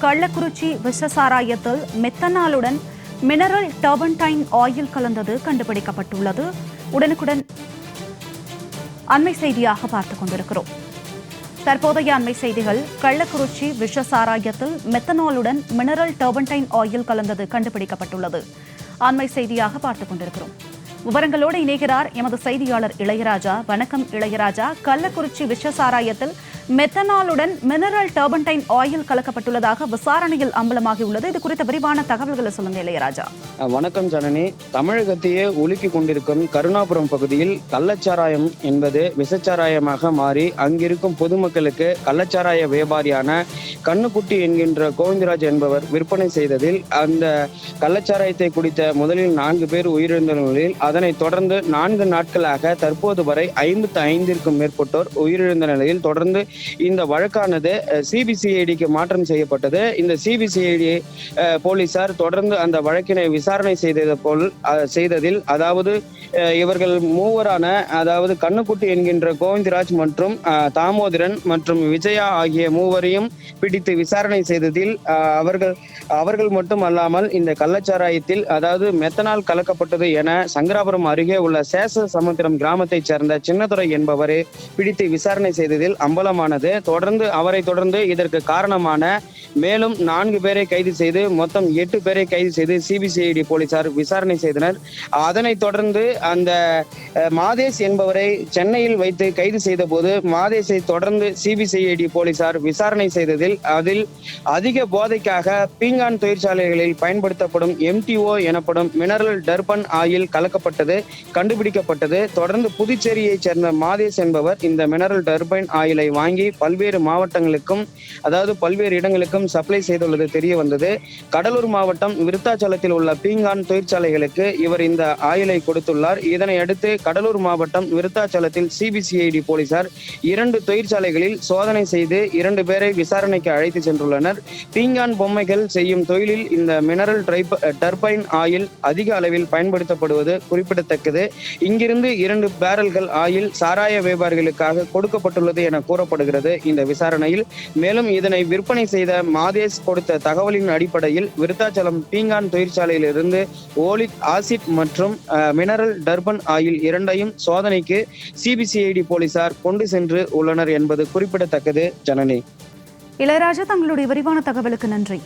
கள்ளக்குறிச்சி விஷ சாராயத்தில் மெத்தனாலுடன் மினரல் டர்பன்டைன் ஆயில் கலந்தது கண்டுபிடிக்கப்பட்டுள்ளது. உடனுக்குடன் அண்மை செய்தியாக பார்த்துக் கொண்டிருக்கிறோம். தற்போதைய அண்மை செய்திகள் கள்ளக்குறிச்சி விஷ சாராயத்தில் மெத்தனாலுடன் மினரல் டர்பன்டைன் ஆயில் கலந்தது கண்டுபிடிக்கப்பட்டுள்ளது. அண்மை செய்தியாக பார்த்துக் கொண்டிருக்கிறோம். விவரங்களோடு இணைகிறார் எமது செய்தியாளர் இளையராஜா. வணக்கம் இளையராஜா. கள்ளக்குறிச்சி விஷ சாராயத்தில் மெத்தனாலுடன் மினரல் டர்பன்டைன் ஆயில் கலக்கப்பட்டுள்ளதாக விசாரணையில் அம்பலமாகியுள்ளது. இது குறித்த விரிவான தகவல்களை சொல்லுங்க இளையராஜா வணக்கம் ஜனனி. தமிழகத்தையே உலுக்கி கொண்டிருக்கும் கருணாபுரம் பகுதியில் கள்ளச்சாராயம் என்பது விஷச்சாராயமாக மாறி அங்கிருக்கும் பொதுமக்களுக்கு கள்ளச்சாராய வியாபாரியான கண்ணுக்குட்டி என்கின்ற கோவிந்தராஜ் என்பவர் விற்பனை செய்ததில் அந்த கள்ளச்சாராயத்தை குடித்த முதலில் நான்கு பேர் உயிரிழந்த நிலையில் அதனைத் தொடர்ந்து நான்கு நாட்களாக தற்போது வரை ஐம்பத்தி ஐந்திற்கும் மேற்பட்டோர் உயிரிழந்த நிலையில் தொடர்ந்து இந்த வழக்கானது சிபிசிஐடிக்கு மாற்றம் செய்யப்பட்டது. இந்த சிபிசிஐடி போலீசார் தொடர்ந்து அந்த வழக்கினை விசாரணை செய்தது போல் செய்ததில் அதாவது இவர்கள் மூவரான அதாவது கண்ணுக்குட்டி என்கின்ற கோவிந்தராஜ் மற்றும் தாமோதரன் மற்றும் விஜயா ஆகிய மூவரையும் பிடித்து விசாரணை செய்ததில் அவர்கள் அவர்கள் மட்டும் அல்லாமல் இந்த கள்ளச்சாராயத்தில் அதாவது மெத்தனால் கலக்கப்பட்டது என சங்கராபுரம் அருகே உள்ள சேச சமுத்திரம் கிராமத்தைச் சேர்ந்த சின்னதுரை என்பவரை பிடித்து விசாரணை செய்ததில் அம்பலம் அம்பலமானது தொடர்ந்து அவரை தொடர்ந்து இதற்கு காரணமான மேலும் நான்கு பேரை கைது செய்து மொத்தம் எட்டு பேரை கைது செய்து சிபிசிஐடி போலீசார் விசாரணை செய்தனர். அதனைத் தொடர்ந்து அந்த மாதேஷ் என்பவரை சென்னையில் வைத்து கைது செய்த போது மாதேஷை தொடர்ந்து சிபிசிஐடி போலீசார் விசாரணை செய்ததில் அதில் அதிக போதைக்காக பீங்கான் தொழிற்சாலைகளில் பயன்படுத்தப்படும் எம்டிஓ எனப்படும் மினரல் டர்பன் ஆயில் கலக்கப்பட்டது கண்டுபிடிக்கப்பட்டது. தொடர்ந்து புதுச்சேரியைச் சேர்ந்த மாதேஷ் என்பவர் இந்த மினரல் டர்பைன் ஆயிலை வாங்கி வாங்கி பல்வேறு மாவட்டங்களுக்கும் அதாவது பல்வேறு இடங்களுக்கும் சப்ளை செய்துள்ளது தெரிய வந்தது. கடலூர் மாவட்டம் விருத்தாச்சலத்தில் உள்ள பீங்கான் தொழிற்சாலைகளுக்கு இவர் இந்த ஆயிலை கொடுத்துள்ளார். இதனை அடுத்து கடலூர் மாவட்டம் விருத்தாச்சலத்தில் சிபிசிஐடி போலீசார் இரண்டு தொழிற்சாலைகளில் சோதனை செய்து இரண்டு பேரை விசாரணைக்கு அழைத்து சென்றுள்ளனர். பீங்கான் பொம்மைகள் செய்யும் தொழிலில் இந்த மினரல் டர்பைன் ஆயில் அதிக அளவில் பயன்படுத்தப்படுவது குறிப்பிடத்தக்கது. இங்கிருந்து இரண்டு பேரல்கள் ஆயில் சாராய வியாபாரிகளுக்காக கொடுக்கப்பட்டுள்ளது என கூறப்படும் கூறப்படுகிறது இந்த விசாரணையில் மேலும் இதனை விற்பனை செய்த மாதேஷ் கொடுத்த தகவலின் அடிப்படையில் விருத்தாச்சலம் பீங்கான் தொழிற்சாலையிலிருந்து ஓலிக் ஆசிட் மற்றும் மினரல் டர்பன் ஆயில் இரண்டையும் சோதனைக்கு சிபிசிஐடி போலீசார் கொண்டு சென்று உள்ளனர் என்பது குறிப்பிடத்தக்கது. ஜனனி. இளையராஜா தங்களுடைய விரிவான தகவலுக்கு நன்றி.